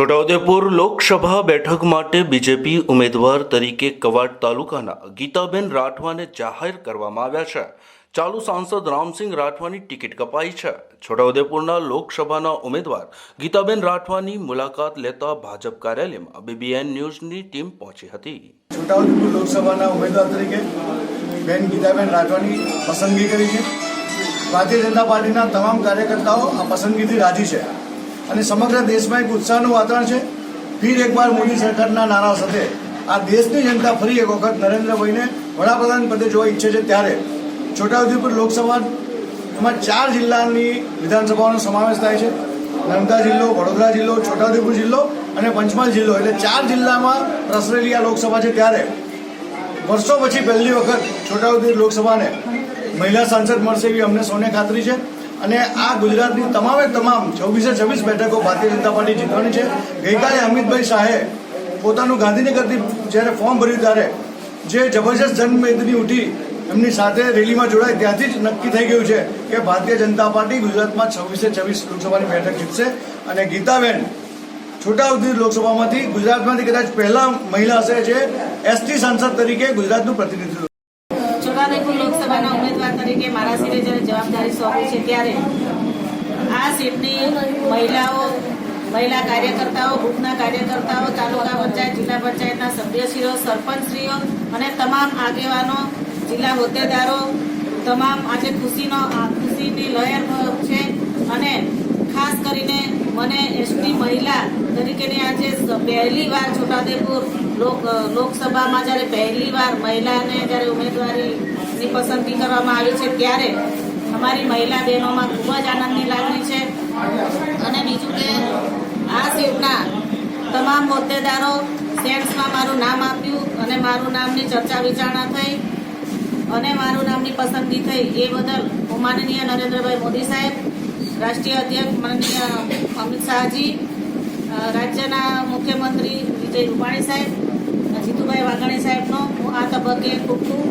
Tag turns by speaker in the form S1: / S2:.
S1: છોટાઉદેપુર લોકસભા બેઠક માટે બીજેપી ઉમેદવાર તરીકે કવાડ તાલુકાના ગીતાબેન રાઠવાને જાહેર કરવામાં આવ્યા છે. ચાલુ સાંસદ રામસિંહ રાઠવાની ટિકિટ કપાઈ છે. છોટાઉદેપુરના લોકસભાના ઉમેદવાર ગીતાબેન રાઠવાની મુલાકાત લેતા ભાજપ કાર્યાલયમાં બીબીએન ન્યૂઝની ટીમ પહોંચી હતી.
S2: છોટાઉદેપુર લોકસભાના ઉમેદવાર તરીકે બેન ગીતાબેન રાઠવાની પસંદગી કરી છે. ભારતીય જનતા પાર્ટીના તમામ કાર્યકર્તાઓ આ પસંદગીથી રાજી છે. અને સમગ્ર દેશમાં એક ઉત્સાહનું વાતાવરણ છે. ફીર એકવાર મોદી સરકારના નારા સાથે આ દેશની જનતા ફરી એક વખત નરેન્દ્રભાઈને વડાપ્રધાન પદે જોવા ઈચ્છે છે ત્યારે છોટાઉદેપુર લોકસભા એમાં ચાર જિલ્લાની વિધાનસભાઓનો સમાવેશ થાય છે. નર્મદા જિલ્લો, વડોદરા જિલ્લો, છોટાઉદેપુર જિલ્લો અને પંચમહાલ જિલ્લો એટલે ચાર જિલ્લામાં પ્રસરેલી આ લોકસભા છે ત્યારે વર્ષો પછી પહેલી વખત છોટાઉદેપુર લોકસભાને મહિલા સાંસદ મળશે એવી અમને સૌને ખાતરી છે. અને આ ગુજરાતની તમામે તમામ છવ્વીસે છવ્વીસ બેઠકો ભારતીય જનતા પાર્ટી જીતવાની છે. ગઈકાલે અમિતભાઈ શાહે પોતાનું ગાંધીનગરથી જ્યારે ફોર્મ ભર્યું ત્યારે જે જબરજસ્ત જનમેદની ઉઠી એમની સાથે રેલીમાં જોડાય ત્યાંથી જ નક્કી થઈ ગયું છે કે ભારતીય જનતા પાર્ટી ગુજરાતમાં છવ્વીસે છવ્વીસ લોકસભાની બેઠક જીતશે. અને ગીતાબેન છોટાઉદેપુર લોકસભામાંથી ગુજરાતમાંથી કદાચ પહેલા મહિલા હશે જે એસટી સાંસદ તરીકે ગુજરાતનું પ્રતિનિધિત્વ
S3: છોટાઉદેપુર લોકસભાના ઉમેદવાર તરીકે મારા સિરે જ્યારે જવાબદારી સોંપી છે ત્યારે આ સીટની મહિલાઓ, મહિલા કાર્યકર્તાઓ બૂથના કાર્યકર્તાઓ, તાલુકા પંચાયત, જિલ્લા પંચાયતના સભ્યશ્રીઓ, સરપંચશ્રીઓ અને તમામ આગેવાનો, જિલ્લા હોદ્દેદારો, તમામ આજે ખુશીનો, ખુશીની લહેર છે અને ખાસ કરીને એસટી મહિલા તરીકેની આજે પહેલી વાર છોટાઉદેપુર લોક લોકસભામાં જ્યારે પહેલી વાર મહિલાને જ્યારે ઉમેદવારીની પસંદગી કરવામાં આવી છે, ત્યારે અમારી મહિલા બહેનોમાં ખૂબ જ આનંદની લાગણી છે. અને બીજું કે આ સીટના તમામ હોદ્દેદારો સેન્ટ્સમાં મારું નામ આપ્યું અને મારું નામની ચર્ચા વિચારણા થઈ અને મારું નામની પસંદગી થઈ એ બદલ માનનીય નરેન્દ્રભાઈ મોદી સાહેબ રાષ્ટ્રીય અધ્યક્ષ માનનીય અમિત શાહજી રાજ્યના મુખ્યમંત્રી વિજય રૂપાણી સાહેબ, જીતુભાઈ વાઘાણી સાહેબનો હું આ તબક્કે ખૂબ ખૂબ